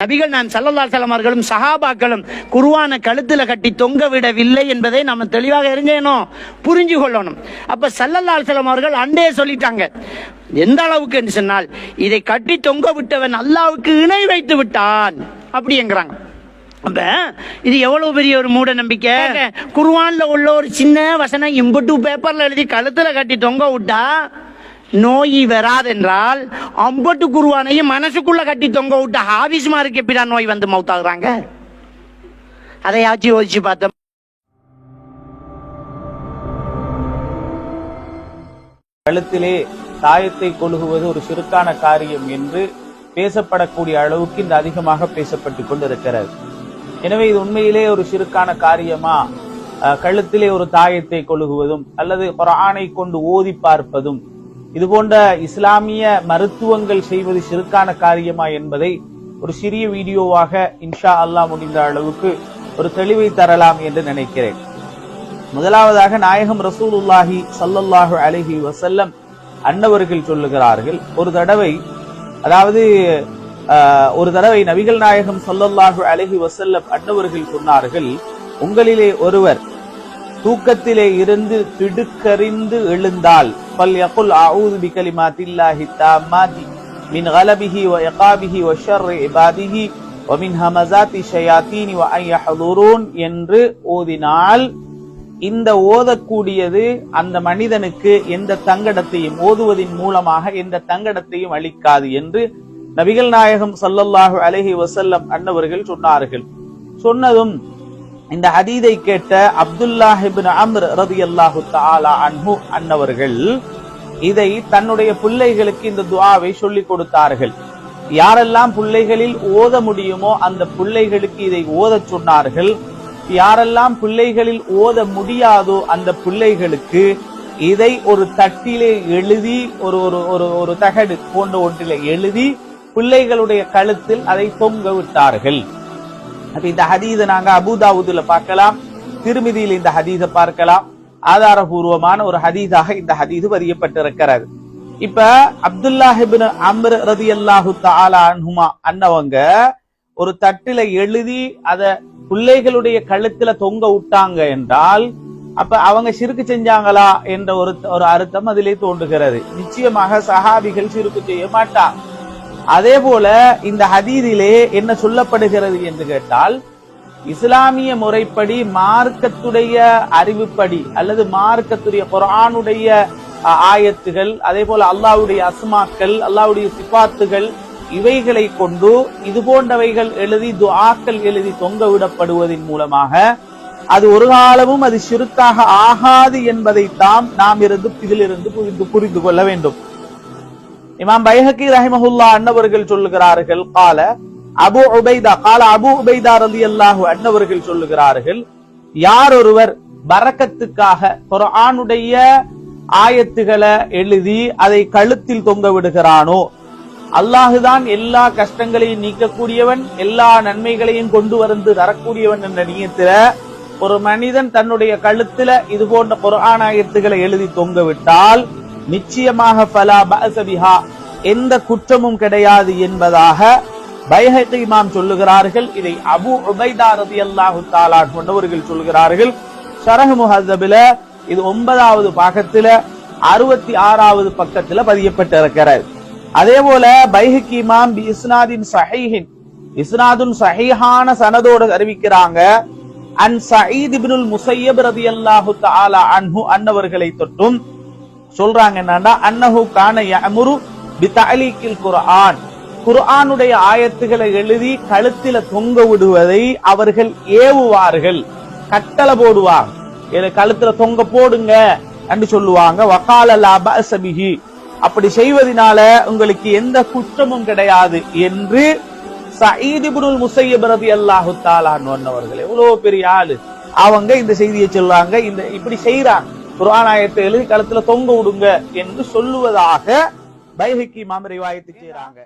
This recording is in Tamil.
நபிகள் நான் சல்லல்லா சலமார்களும் சஹாபாக்களும் குருவான கழுத்தில் கட்டி தொங்க விடவில்லை என்பதை நம்ம தெளிவாக எரிஞ்சேனும் புரிஞ்சு கொள்ளணும். அப்போ சல்லல்லா செலமார்கள் அண்டே சொல்லிட்டாங்க. எந்த அளவுக்கு என்று சொன்னால் இதை கட்டி தொங்க விட்டவன் அல்லாவுக்கு இணை வைத்து விட்டான் அப்படிங்கிறாங்க. அப்ப இது எவ்வளவு பெரிய ஒரு மூட நம்பிக்கை? குருவான்ல உள்ள ஒரு சின்ன வசனம் இம்புட்டு பேப்பர்ல எழுதி கழுத்துல கட்டி தொங்க விட்டா நோய் வராதென்றால் அம்பட்டு குருவானையும் மனசுக்குள்ள கட்டி தொங்க விட்ட ஹாபிஸ்மாருக்கு எப்படிடா நோய் வந்து மவுத்தாகுறாங்க அதையாச்சும் யோசிச்சு பார்த்தோம். கழுத்திலே தாயத்தை கொழுகுவது ஒரு சிறுக்கான காரியம் என்று பேசப்படக்கூடிய அளவுக்கு இந்த அதிகமாக பேசப்பட்டு கொண்டிருக்கிறது. எனவே இது உண்மையிலே ஒரு சிறுக்கான காரியமா? கழுத்திலே ஒரு தாயத்தை கொழுகுவதும் அல்லது ஆணை கொண்டு ஓதி பார்ப்பதும் இது போன்ற இஸ்லாமிய மருத்துவங்கள் செய்வது சிறுக்கான காரியமா என்பதை ஒரு சிறிய வீடியோவாக இன்ஷா அல்லாஹ் முடிந்த அளவுக்கு ஒரு தெளிவை தரலாம் என்று நினைக்கிறேன். முதலாவதாக நாயகம் ரசூலுல்லாஹி சல்லல்லாஹு அழகி வசல்லம் அன்னவர்கள் சொல்லுகிறார்கள் ஒரு தடவை அதாவது ஒரு தடவை நபிகள் நாயகம் சல்லல்லாஹு அழகி வசல்லப் அன்னவர்கள் சொன்னார்கள் உங்களிலே ஒருவர் தூக்கத்திலே இருந்து திடுக்கறிந்து எழுந்தால் பல் யகுல் அஊது பிகலிமாத்தில்லாஹி தாம்மாதி மின் கலபிஹி வ இகாபிஹி வ ஷர்ரி இபாதிஹி வ மின் ஹமசாத்தி ஷயாத்தீனி வ ஐயஹதுரூன் என்று ஓதினால் இந்த ஓதக்கூடியது அந்த மனிதனுக்கு எந்த தங்கடத்தையும் ஓதுவதின் மூலமாக எந்த தங்கடத்தையும் அளிக்காது என்று நபிகள் நாயகம் சல்லல்லாஹு அலஹி வசல்லம் அன்னவர்கள் சொன்னார்கள். சொன்னதும் இந்த ஹதீதை கேட்ட அப்துல்லாஹிபின் அம்ர் ரதி அல்லாஹு தாலா அன்ஹு அன்னவர்கள் இதை தன்னுடைய பிள்ளைகளுக்கு இந்த துவாவை சொல்லிக் கொடுத்தார்கள். யாரெல்லாம் பிள்ளைகளில் ஓத முடியுமோ அந்த பிள்ளைகளுக்கு இதை ஓதச் சொன்னார்கள். யாரெல்லாம் பிள்ளைகளில் ஓத முடியாதோ அந்த பிள்ளைகளுக்கு இதை ஒரு தட்டிலே எழுதி ஒரு ஒரு ஒரு ஒரு தகடு போன்ற ஒன்றிலே எழுதி பிள்ளைகளுடைய கழுத்தில் அதை தொங்க விட்டார்கள். அப்ப இந்த ஹதீதை நாங்க அபுதாவுதுல பார்க்கலாம் திருமிதியில் இந்த ஹதீதை பார்க்கலாம். ஆதாரபூர்வமான ஒரு ஹதீதாக இந்த ஹதீது பதியப்பட்டிருக்கிறது இப்ப அப்துல்லாஹிபின் அம்ர் ரதி அல்லாஹு தாலா அன்ஹுமா அன்னவங்க ஒரு தட்டில எழுதி அத பிள்ளைகளுடைய கழுத்துல தொங்க விட்டாங்க என்றால் அப்ப அவங்க சிறுக்கு செஞ்சாங்களா என்ற ஒரு ஒரு அர்த்தம் அதிலே தோன்றுகிறது. நிச்சயமாக சஹாபிகள் சிறுக்கு செய்ய மாட்டாங்க. அதே போல இந்த ஹதீதிலே என்ன சொல்லப்படுகிறது என்று கேட்டால் இஸ்லாமிய முறைப்படி மார்க்கத்துடைய அறிவுப்படி அல்லது மார்க்கத்துடைய குரானுடைய ஆயத்துகள் அதே போல அல்லாவுடைய அஸ்மாக்கள் அல்லாவுடைய சிபாத்துகள் இவைகளை கொண்டு இது போன்றவைகள் எழுதி துஆக்கள் எழுதி தொங்க விடப்படுவதன் மூலமாக அது ஒரு காலமும் அது சிறுக்காக ஆகாது என்பதைத்தான் நாம் இருந்து இதிலிருந்து புரிந்து புரிந்து கொள்ள வேண்டும். இமாம் பைஹக்கி ரஹிமஹுல்லா அன்னவர்கள் சொல்லுகிறார்கள் கால அபு உபைதா கால அபு உபைதா ரலியல்லாஹு அன்னவர்கள் சொல்லுகிறார்கள் யார் ஒருவர் பரக்கத்துக்காக குரானுடைய ஆயத்துகளை எழுதி அதை கழுத்தில் தொங்க விடுகிறானோ அல்லாஹுதான் எல்லா கஷ்டங்களையும் நீக்கக்கூடியவன் எல்லா நன்மைகளையும் கொண்டு வந்து தரக்கூடியவன் என்ற நீயத்துல ஒரு மனிதன் தன்னுடைய கழுத்துல இது போன்ற குரான் ஆயத்துகளை எழுதி தொங்க விட்டால் நிச்சயமாக எந்த குற்றமும் கிடையாது என்பதாக பைஹகி இமாம் சொல்லுகிறார்கள். இதை அபு உபைதா ரலியல்லாஹு தாலா கொண்டவர்கள் சொல்லுகிறார்கள். ஷரஹ் முஹஸ்ஸபில இது ஒன்பதாவது பாகத்துல அறுபத்தி ஆறாவது பக்கத்துல பதியப்பட்டிருக்கிறது. அதே போல பைஹகி இமாம் பி இஸ்னாதின் சஹீஹின் இஸ்னாதுன் சஹீஹான சனதோடு அறிவிக்கிறாங்க. அன் சயீத் இப்னுல் ரதி அல்லாஹு தாலா அன்ஹு அன்னவர்களை தொட்டும் சொல்றாங்க என்னன்னா அன்னஹு கான யஅமுரு குர்ஆனுடைய ஆயத்துகளை எழுதி கழுத்தில தொங்க விடுவதை அவர்கள் ஏவுவார்கள். கட்டளை போடுவாங்க. கழுத்துல தொங்க போடுங்க என்று சொல்லுவாங்க. வக்கால லாபி அப்படி செய்வதனால உங்களுக்கு எந்த குற்றமும் கிடையாது என்று சயீதிபுனுல் இப்னுல் முஸையப் ரலியல்லாஹு தஆலா அவர்கள் எவ்வளவு பெரிய ஆளு. அவங்க இந்த செய்தியை சொல்றாங்க. இந்த இப்படி செய்யறாங்க குர்ஆன் ஆயத்தை எழுதி களத்துல தொங்க விடுங்க என்று சொல்லுவதாக பைஹக்கி மாமரி ரிவாயத்து செய்யறாங்க